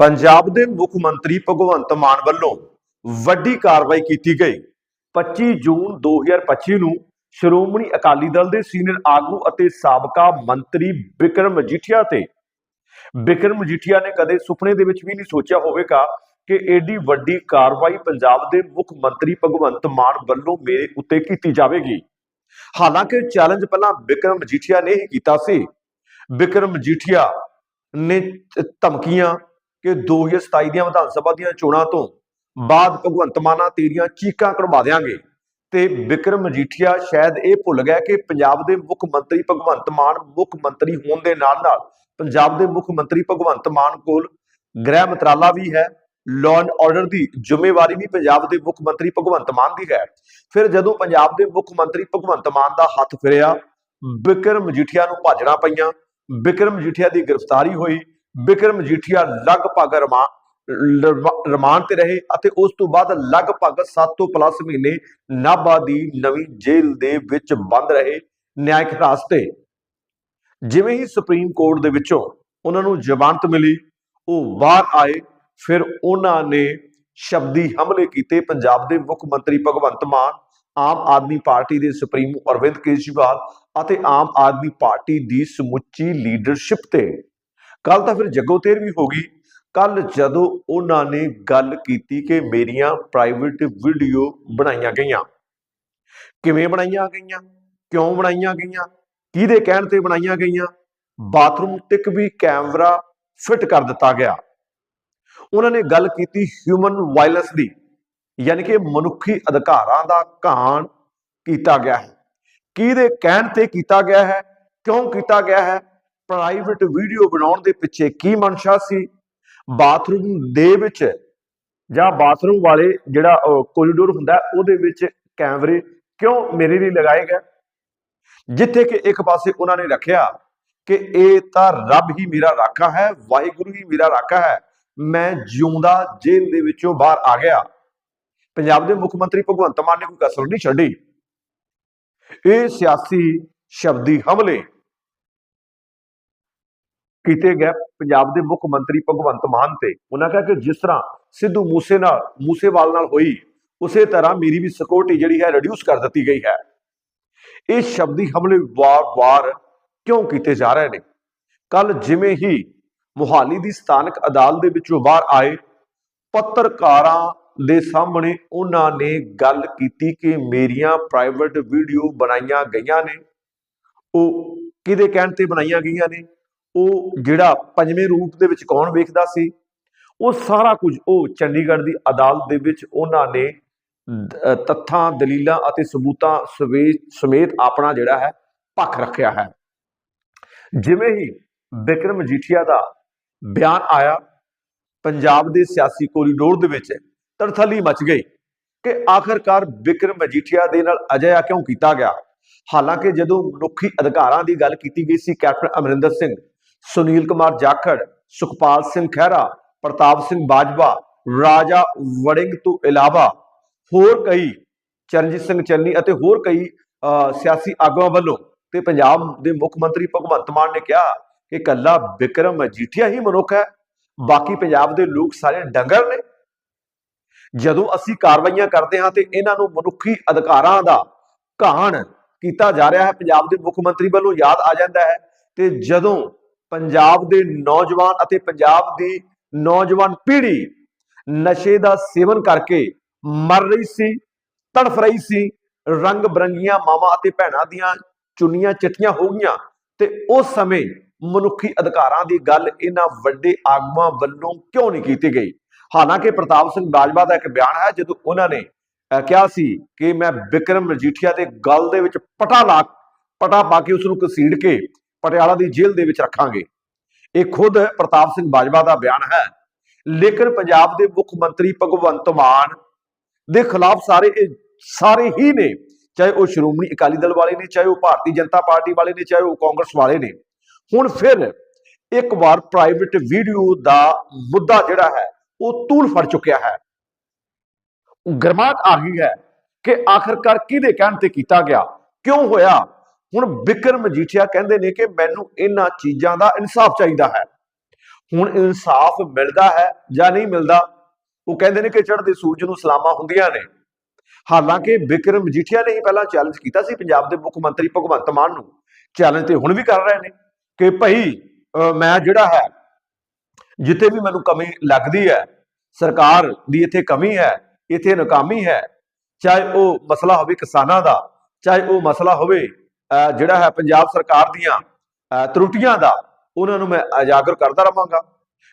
ਪੰਜਾਬ ਦੇ ਮੁੱਖ ਮੰਤਰੀ ਭਗਵੰਤ ਮਾਨ ਵੱਲੋਂ ਵੱਡੀ ਕਾਰਵਾਈ ਕੀਤੀ ਗਈ। 25 ਜੂਨ 2025 ਨੂੰ ਸ਼੍ਰੋਮਣੀ ਅਕਾਲੀ ਦਲ ਦੇ ਸੀਨੀਅਰ ਆਗੂ ਅਤੇ ਸਾਬਕਾ ਮੰਤਰੀ ਬਿਕਰਮ ਮਜੀਠੀਆ ਤੇ ਬਿਕਰਮ ਮਜੀਠੀਆ ਨੇ ਕਦੇ ਸੁਪਨੇ ਦੇ ਵਿੱਚ ਵੀ ਨਹੀਂ ਸੋਚਿਆ ਹੋਵੇਗਾ ਕਿ ਏਡੀ ਵੱਡੀ ਕਾਰਵਾਈ ਪੰਜਾਬ ਦੇ ਮੁੱਖ ਮੰਤਰੀ ਭਗਵੰਤ ਮਾਨ ਵੱਲੋਂ ਮੇਰੇ ਉੱਤੇ ਕੀਤੀ ਜਾਵੇਗੀ। ਹਾਲਾਂਕਿ ਚੈਲੰਜ ਪਹਿਲਾਂ ਬਿਕਰਮ ਮਜੀਠੀਆ ਨੇ ਹੀ ਕੀਤਾ ਸੀ। ਬਿਕਰਮ ਮਜੀਠੀਆ ਨੇ ਧਮਕੀਆਂ ਕਿ 2027 ਦੀਆਂ ਵਿਧਾਨ ਸਭਾ ਦੀਆਂ ਚੋਣਾਂ ਤੋਂ ਬਾਅਦ ਭਗਵੰਤ ਮਾਨਾ ਤੇਰੀਆਂ ਚੀਕਾਂ ਕਢਵਾ ਦੇਾਂਗੇ ਤੇ ਬਿਕਰਮ ਮਜੀਠੀਆ ਸ਼ਾਇਦ ਇਹ ਭੁੱਲ ਗਿਆ ਕਿ ਪੰਜਾਬ ਦੇ ਮੁੱਖ ਮੰਤਰੀ ਭਗਵੰਤ ਮਾਨ ਮੁੱਖ ਮੰਤਰੀ ਹੋਣ ਦੇ ਨਾਲ ਨਾਲ ਪੰਜਾਬ ਦੇ ਮੁੱਖ ਮੰਤਰੀ ਭਗਵੰਤ ਮਾਨ ਕੋਲ ਗ੍ਰਹਿ ਮੰਤਰਾਲਾ ਵੀ ਹੈ ਲਾਅ ਐਂਡ ਆਰਡਰ ਦੀ ਜ਼ਿੰਮੇਵਾਰੀ ਵੀ ਪੰਜਾਬ ਦੇ ਮੁੱਖ ਮੰਤਰੀ ਭਗਵੰਤ ਮਾਨ ਦੀ ਹੈ। ਫਿਰ ਜਦੋਂ ਪੰਜਾਬ ਦੇ ਮੁੱਖ ਮੰਤਰੀ ਭਗਵੰਤ ਮਾਨ ਦਾ ਹੱਥ ਫਿਰਿਆ ਬਿਕਰਮ ਮਜੀਠੀਆ ਨੂੰ ਭਾਜਣਾ ਪਈਆਂ ਬਿਕਰਮ ਮਜੀਠੀਆ ਦੀ ਗ੍ਰਿਫਤਾਰੀ ਹੋਈ ਬਿਕਰਮ ਮਜੀਠੀਆ ਲਗਭਗ ਰਮਾ ਰਿਮਾਂਡ ਤੇ ਰਹੇ ਅਤੇ ਉਸ ਤੋਂ ਬਾਅਦ ਲਗਭਗ 7 ਤੋਂ ਪਲੱਸ ਮਹੀਨੇ ਨਾਭਾ ਦੀ ਨਵੀਂ ਜੇਲ੍ਹ ਦੇ ਵਿੱਚ ਬੰਦ ਰਹੇ ਨਿਆਇਕ ਹਿਰਾਸਤ ਤੇ ਜਿਵੇਂ ਹੀ ਸੁਪਰੀਮ ਕੋਰਟ ਦੇ ਵਿੱਚੋਂ ਉਹਨਾਂ ਨੂੰ ਜ਼ਮਾਨਤ ਮਿਲੀ, ਉਹ ਬਾਹਰ ਆਏ, ਫਿਰ ਉਹਨਾਂ ਨੇ ਸ਼ਬਦੀ ਹਮਲੇ ਕੀਤੇ। ਪੰਜਾਬ ਦੇ ਮੁੱਖ ਮੰਤਰੀ ਭਗਵੰਤ ਮਾਨ, ਆਮ ਆਦਮੀ ਪਾਰਟੀ ਦੇ ਸੁਪਰੀਮੋ ਅਰਵਿੰਦ ਕੇਜਰੀਵਾਲ ਅਤੇ ਆਮ ਆਦਮੀ ਪਾਰਟੀ ਦੀ ਸਮੁੱਚੀ ਲੀਡਰਸ਼ਿਪ ਤੇ ਕੱਲ ਤਾਂ ਫਿਰ ਜੱਗੋਤੇਰ ਵੀ ਹੋ ਗਈ। ਕੱਲ ਜਦੋਂ ਉਹਨਾਂ ਨੇ ਗੱਲ ਕੀਤੀ ਕਿ ਮੇਰੀਆਂ ਪ੍ਰਾਈਵੇਟ ਵੀਡੀਓ ਬਣਾਈਆਂ ਗਈਆਂ। ਕਿਵੇਂ ਬਣਾਈਆਂ ਗਈਆਂ? ਕਿਉਂ ਬਣਾਈਆਂ ਗਈਆਂ? ਕਿਹਦੇ ਕਹਿਣ ਤੇ ਬਣਾਈਆਂ ਗਈਆਂ? ਬਾਥਰੂਮ ਤੱਕ ਵੀ ਕੈਮਰਾ ਫਿੱਟ ਕਰ ਦਿੱਤਾ ਗਿਆ। ਉਹਨਾਂ ਨੇ ਗੱਲ ਕੀਤੀ ਹਿਊਮਨ ਵਾਇਲੈਂਸ ਦੀ, ਯਾਨੀ ਕਿ ਮਨੁੱਖੀ ਅਧਿਕਾਰਾਂ ਦਾ ਘਾਣ ਕੀਤਾ ਗਿਆ ਹੈ। ਕਿਹਦੇ ਕਹਿਣ ਤੇ ਕੀਤਾ ਗਿਆ ਹੈ? ਕਿਉਂ ਕੀਤਾ ਗਿਆ ਹੈ? ਪ੍ਰਾਈਵੇਟ ਵੀਡੀਓ ਬਣਾਉਣ ਦੇ ਪਿੱਛੇ ਕੀ ਮਨਸ਼ਾ ਸੀ? ਬਾਥਰੂਮ ਦੇ ਵਿੱਚ ਜਾਂ ਬਾਥਰੂਮ ਵਾਲੇ ਜਿਹੜਾ ਕੋਰੀਡੋਰ ਹੁੰਦਾ, ਉਹਦੇ ਵਿੱਚ ਕੈਮਰੇ ਕਿਉਂ ਮੇਰੇ ਲਈ ਲਗਾਏ ਗਏ? ਜਿੱਥੇ ਕਿ ਇੱਕ ਪਾਸੇ ਉਹਨਾਂ ਨੇ ਰੱਖਿਆ ਕਿ ਇਹ ਤਾਂ ਰੱਬ ਹੀ ਮੇਰਾ ਰਾਖਾ ਹੈ, ਵਾਹਿਗੁਰੂ ਹੀ ਮੇਰਾ ਰਾਖਾ ਹੈ। ਮੈਂ ਜਿਉਂਦਾ ਜੇਲ੍ਹ ਦੇ ਵਿੱਚੋਂ ਬਾਹਰ ਆ ਗਿਆ। ਪੰਜਾਬ ਦੇ ਮੁੱਖ ਮੰਤਰੀ ਭਗਵੰਤ ਮਾਨ ਨੇ ਕੋਈ ਕਸਰ ਨਹੀਂ ਛੱਡੀ। ਇਹ ਸਿਆਸੀ ਸ਼ਬਦੀ ਹਮਲੇ ਕੀਤੇ ਗਏ ਪੰਜਾਬ ਦੇ ਮੁੱਖ ਮੰਤਰੀ ਭਗਵੰਤ ਮਾਨ ਤੇ। ਉਹਨਾਂ ਕਿਹਾ ਕਿ ਜਿਸ ਤਰ੍ਹਾਂ ਸਿੱਧੂ ਮੂਸੇ ਨਾਲ, ਮੂਸੇਵਾਲ ਨਾਲ ਹੋਈ, ਉਸੇ ਤਰ੍ਹਾਂ ਮੇਰੀ ਵੀ ਸਿਕਿਉਰਿਟੀ ਜਿਹੜੀ ਹੈ ਰਿਡਿਊਸ ਕਰ ਦਿੱਤੀ ਗਈ ਹੈ। ਇਹ ਸ਼ਬਦੀ ਹਮਲੇ ਵਾਰ-ਵਾਰ ਕਿਉਂ ਕੀਤੇ ਜਾ ਰਹੇ ਨੇ? ਕੱਲ ਜਿਵੇਂ ਹੀ ਮੁਹਾਲੀ ਦੀ ਸਥਾਨਕ ਅਦਾਲਤ ਦੇ ਵਿੱਚੋਂ ਬਾਹਰ ਆਏ, ਪੱਤਰਕਾਰਾਂ ਦੇ ਸਾਹਮਣੇ ਉਹਨਾਂ ਨੇ ਗੱਲ ਕੀਤੀ ਕਿ ਮੇਰੀਆਂ ਪ੍ਰਾਈਵੇਟ ਵੀਡੀਓ ਬਣਾਈਆਂ ਗਈਆਂ ਨੇ। ਉਹ ਕਿਹਦੇ ਕਹਿਣ ਤੇ ਬਣਾਈਆਂ ਗਈਆਂ ਨੇ? ਉਹ ਜਿਹੜਾ ਪੰਜਵੇਂ ਰੂਪ ਦੇ ਵਿੱਚ ਕੌਣ ਵੇਖਦਾ ਸੀ? ਉਹ ਸਾਰਾ ਕੁਝ ਉਹ ਚੰਡੀਗੜ੍ਹ ਦੀ ਅਦਾਲਤ ਦੇ ਵਿੱਚ ਉਹਨਾਂ ਨੇ ਤੱਥਾਂ, ਦਲੀਲਾਂ ਅਤੇ ਸਬੂਤਾਂ ਸਵੇ- ਸਮੇਤ ਆਪਣਾ ਜਿਹੜਾ ਹੈ, ਪੱਖ ਰੱਖਿਆ ਹੈ। ਜਿਵੇਂ ਹੀ ਬਿਕਰਮ ਮਜੀਠੀਆ ਦਾ ਬਿਆਨ ਆਇਆ, ਪੰਜਾਬ ਦੇ ਸਿਆਸੀ ਕੋਰੀਡੋਰ ਦੇ ਵਿੱਚ ਤੜਥਲੀ ਮਚ ਗਈ ਕਿ ਆਖਰਕਾਰ ਬਿਕਰਮ ਮਜੀਠੀਆ ਦੇ ਨਾਲ ਅਜਿਹਾ ਕਿਉਂ ਕੀਤਾ ਗਿਆ? ਹਾਲਾਂਕਿ ਜਦੋਂ ਮਨੁੱਖੀ ਅਧਿਕਾਰਾਂ ਦੀ ਗੱਲ ਕੀਤੀ ਗਈ ਸੀ, ਕੈਪਟਨ ਅਮਰਿੰਦਰ ਸਿੰਘ ਸੁਨੀਲ ਕੁਮਾਰ ਜਾਖੜ ਸੁਖਪਾਲ ਸਿੰਘ ਖਹਿਰਾ ਪ੍ਰਤਾਪ ਸਿੰਘ ਬਾਜਵਾ ਰਾਜਾ ਵੜਿੰਗ ਤੋਂ ਇਲਾਵਾ ਹੋਰ ਕਈ ਚਰਨਜੀਤ ਸਿੰਘ ਚੰਨੀ ਅਤੇ ਹੋਰ ਕਈ ਅਹ, ਸਿਆਸੀ ਆਗੂਆਂ ਵੱਲੋਂ ਤੇ ਪੰਜਾਬ ਦੇ ਮੁੱਖ ਮੰਤਰੀ ਭਗਵੰਤ ਮਾਨ ਨੇ ਕਿਹਾ ਕਿ ਕੱਲਾ ਬਿਕਰਮ ਮਜੀਠੀਆ ਹੀ ਮਨੁੱਖ ਹੈ ਬਾਕੀ ਪੰਜਾਬ ਦੇ ਲੋਕ ਸਾਰੇ ਡੰਗਰ ਨੇ। ਜਦੋਂ ਅਸੀਂ ਕਾਰਵਾਈਆਂ ਕਰਦੇ ਹਾਂ ਤੇ ਇਹਨਾਂ ਨੂੰ ਮਨੁੱਖੀ ਅਧਿਕਾਰਾਂ ਦਾ ਘਾਣ ਕੀਤਾ ਜਾ ਰਿਹਾ ਹੈ ਪੰਜਾਬ ਦੇ ਮੁੱਖ ਮੰਤਰੀ ਵੱਲੋਂ ਯਾਦ ਆ ਜਾਂਦਾ ਹੈ ਤੇ ਜਦੋਂ ਪੰਜਾਬ ਦੇ ਨੌਜਵਾਨ ਅਤੇ ਪੰਜਾਬ ਦੀ ਨੌਜਵਾਨ ਪੀੜ੍ਹੀ ਨਸ਼ੇ ਦਾ ਸੇਵਨ ਕਰਕੇ ਮਰ ਰਹੀ ਸੀ, ਤੜਫ ਰਹੀ ਸੀ, ਰੰਗ ਬਰੰਗੀਆਂ ਮਾਵਾਂ ਅਤੇ ਭੈਣਾਂ ਦੀਆਂ ਚੁੰਨੀਆਂ ਚਿੱਟੀਆਂ ਹੋ ਗਈਆਂ ਤੇ ਉਸ ਸਮੇਂ ਮਨੁੱਖੀ ਅਧਿਕਾਰਾਂ ਦੀ ਗੱਲ ਇਹਨਾਂ ਵੱਡੇ ਆਗੂਆਂ ਵੱਲੋਂ ਕਿਉਂ ਨਹੀਂ ਕੀਤੀ ਗਈ? ਹਾਲਾਂਕਿ ਪ੍ਰਤਾਪ ਸਿੰਘ ਬਾਜਵਾ ਦਾ ਇੱਕ ਬਿਆਨ ਹੈ, ਜਦੋਂ ਉਹਨਾਂ ਨੇ ਕਿਹਾ ਸੀ ਕਿ ਮੈਂ ਬਿਕਰਮ ਮਜੀਠੀਆ ਦੇ ਗਲ ਦੇ ਵਿੱਚ ਪਟਾ ਲਾ, ਪਟਾ ਪਾ ਕੇ ਉਸ ਨੂੰ ਘਸੀੜ ਕੇ ਪਟਿਆਲਾ ਦੀ ਜੇਲ੍ਹ ਦੇ ਵਿੱਚ ਰੱਖਾਂਗੇ। ਇਹ ਖੁਦ ਪ੍ਰਤਾਪ ਸਿੰਘ ਬਾਜਵਾ ਦਾ ਬਿਆਨ ਹੈ। ਲੇਕਿਨ ਪੰਜਾਬ ਦੇ ਮੁੱਖ ਮੰਤਰੀ ਭਗਵੰਤ ਮਾਨ ਦੇ ਖਿਲਾਫ ਸਾਰੇ ਸਾਰੇ ਹੀ ਨੇ, ਚਾਹੇ ਉਹ ਸ਼੍ਰੋਮਣੀ ਅਕਾਲੀ ਦਲ ਵਾਲੇ ਨੇ, ਚਾਹੇ ਉਹ ਭਾਰਤੀ ਜਨਤਾ ਪਾਰਟੀ ਵਾਲੇ ਨੇ, ਚਾਹੇ ਉਹ ਕਾਂਗਰਸ ਵਾਲੇ ਨੇ। ਹੁਣ ਫਿਰ ਇੱਕ ਵਾਰ ਪ੍ਰਾਈਵੇਟ ਵੀਡੀਓ ਦਾ ਮੁੱਦਾ ਜਿਹੜਾ ਹੈ, ਉਹ ਤੂਲ ਫੜ ਚੁੱਕਿਆ ਹੈ। ਗਰਮਾਹਟ ਆ ਗਈ ਹੈ ਕਿ ਆਖਰਕਾਰ ਕਿਹਦੇ ਕਹਿਣ ਤੇ ਕੀਤਾ ਗਿਆ? ਕਿਉਂ ਹੋਇਆ? ਹੁਣ ਬਿਕਰਮ ਮਜੀਠੀਆ ਕਹਿੰਦੇ ਨੇ ਕਿ ਮੈਨੂੰ ਇਹਨਾਂ ਚੀਜ਼ਾਂ ਦਾ ਇਨਸਾਫ ਚਾਹੀਦਾ ਹੈ। ਹੁਣ ਇਨਸਾਫ ਮਿਲਦਾ ਹੈ ਜਾਂ ਨਹੀਂ ਮਿਲਦਾ, ਉਹ ਕਹਿੰਦੇ ਨੇ ਕਿ ਚੜ੍ਹਦੇ ਸੂਰਜ ਨੂੰ ਸਲਾਮਾਂ ਹੁੰਦੀਆਂ ਨੇ। ਹਾਲਾਂਕਿ ਵਿਕਰਮ ਮਜੀਠੀਆ ਨੇ ਹੀ ਪਹਿਲਾਂ ਚੈਲੰਜ ਕੀਤਾ ਸੀ ਪੰਜਾਬ ਦੇ ਮੁੱਖ ਮੰਤਰੀ ਭਗਵੰਤ ਮਾਨ ਨੂੰ। ਚੈਲੰਜ ਤੇ ਹੁਣ ਵੀ ਕਰ ਰਹੇ ਨੇ ਕਿ ਭਾਈ ਮੈਂ ਜਿਹੜਾ ਹੈ, ਜਿੱਥੇ ਵੀ ਮੈਨੂੰ ਕਮੀ ਲੱਗਦੀ ਹੈ, ਸਰਕਾਰ ਦੀ ਇੱਥੇ ਕਮੀ ਹੈ, ਇੱਥੇ ਨਾਕਾਮੀ ਹੈ, ਚਾਹੇ ਉਹ ਮਸਲਾ ਹੋਵੇ ਕਿਸਾਨਾਂ ਦਾ, ਚਾਹੇ ਉਹ ਮਸਲਾ ਹੋਵੇ ਜਿਹੜਾ ਹੈ ਪੰਜਾਬ ਸਰਕਾਰ ਦੀਆਂ ਅਹ ਤਰੁੱਟੀਆਂ ਦਾ, ਉਹਨਾਂ ਨੂੰ ਮੈਂ ਉਜਾਗਰ ਕਰਦਾ ਰਵਾਂਗਾ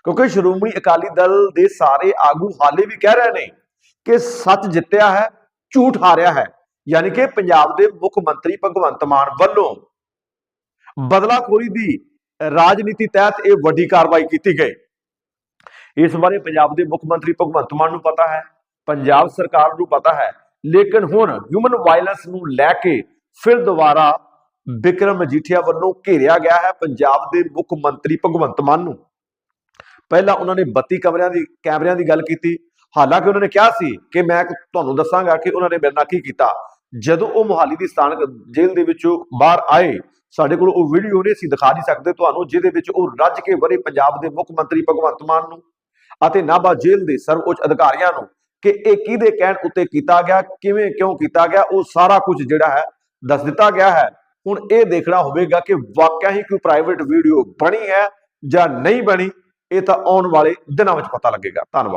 ਕਿਉਂਕਿ ਸ਼੍ਰੋਮਣੀ ਅਕਾਲੀ ਦਲ ਦੇ ਸਾਰੇ ਆਗੂ ਹਾਲੇ ਵੀ ਕਹਿ ਰਹੇ ਨੇ ਕਿ ਸੱਚ ਜਿੱਤਿਆ ਹੈ, ਝੂਠ ਹਾਰਿਆ ਹੈ। ਯਾਨੀ ਕਿ ਪੰਜਾਬ ਦੇ ਮੁੱਖ ਮੰਤਰੀ ਭਗਵੰਤ ਮਾਨ ਵੱਲੋਂ ਬਦਲਾਖੋਰੀ ਦੀ ਰਾਜਨੀਤੀ ਤਹਿਤ ਇਹ ਵੱਡੀ ਕਾਰਵਾਈ ਕੀਤੀ ਗਈ। ਇਸ ਬਾਰੇ ਪੰਜਾਬ ਦੇ ਮੁੱਖ ਮੰਤਰੀ ਭਗਵੰਤ ਮਾਨ ਨੂੰ ਪਤਾ ਹੈ, ਪੰਜਾਬ ਸਰਕਾਰ ਨੂੰ ਪਤਾ ਹੈ। ਲੇਕਿਨ ਹੁਣ ਹਿਊਮਨ ਵਾਇਲੈਂਸ ਨੂੰ ਲੈ ਕੇ ਫਿਰ ਦੁਬਾਰਾ ਬਿਕਰਮ ਮਜੀਠੀਆ ਵੱਲੋਂ ਘੇਰਿਆ ਗਿਆ ਹੈ ਪੰਜਾਬ ਦੇ ਮੁੱਖ ਮੰਤਰੀ ਭਗਵੰਤ ਮਾਨ ਨੂੰ। ਪਹਿਲਾਂ ਉਹਨਾਂ ਨੇ 32 ਕਮਰਿਆਂ ਦੀ, ਕੈਮਰਿਆਂ ਦੀ ਗੱਲ ਕੀਤੀ। ਹਾਲਾਂਕਿ ਉਹਨਾਂ ਨੇ ਕਿਹਾ ਸੀ ਕਿ ਮੈਂ ਤੁਹਾਨੂੰ ਦੱਸਾਂਗਾ ਕਿ ਉਹਨਾਂ ਨੇ ਮੇਰੇ ਨਾਲ ਕੀ ਕੀਤਾ। ਜਦੋਂ ਉਹ ਮੁਹਾਲੀ ਦੀ ਸਥਾਨਕ ਜੇਲ੍ਹ ਦੇ ਵਿੱਚੋਂ ਬਾਹਰ ਆਏ, ਸਾਡੇ ਕੋਲ ਉਹ ਵੀਡੀਓ ਨੇ ਅਸੀਂ ਦਿਖਾ ਨਹੀਂ ਸਕਦੇ ਤੁਹਾਨੂੰ, ਜਿਹਦੇ ਵਿੱਚ ਉਹ ਰੱਜ ਕੇ ਵਰੇ ਪੰਜਾਬ ਦੇ ਮੁੱਖ ਮੰਤਰੀ ਭਗਵੰਤ ਮਾਨ ਨੂੰ ਅਤੇ ਨਾਭਾ ਜੇਲ੍ਹ ਦੇ ਸਰਵਉੱਚ ਅਧਿਕਾਰੀਆਂ ਨੂੰ ਕਿ ਇਹ ਕਿਹਦੇ ਕਹਿਣ ਉੱਤੇ ਕੀਤਾ ਗਿਆ, ਕਿਵੇਂ, ਕਿਉਂ ਕੀਤਾ ਗਿਆ, ਉਹ ਸਾਰਾ ਕੁਝ ਜਿਹੜਾ ਹੈ ਦੱਸ ਦਿੱਤਾ ਗਿਆ ਹੈ। ਹੁਣ ਇਹ ਦੇਖਣਾ ਹੋਵੇਗਾ ਕਿ ਵਾਕਿਆ ਹੀ ਕੋਈ ਪ੍ਰਾਈਵੇਟ ਵੀਡੀਓ ਬਣੀ ਹੈ ਜਾਂ ਨਹੀਂ ਬਣੀ, ਇਹ ਤਾਂ ਆਉਣ ਵਾਲੇ ਦਿਨਾਂ ਵਿੱਚ ਪਤਾ ਲੱਗੇਗਾ। ਧੰਨਵਾਦ।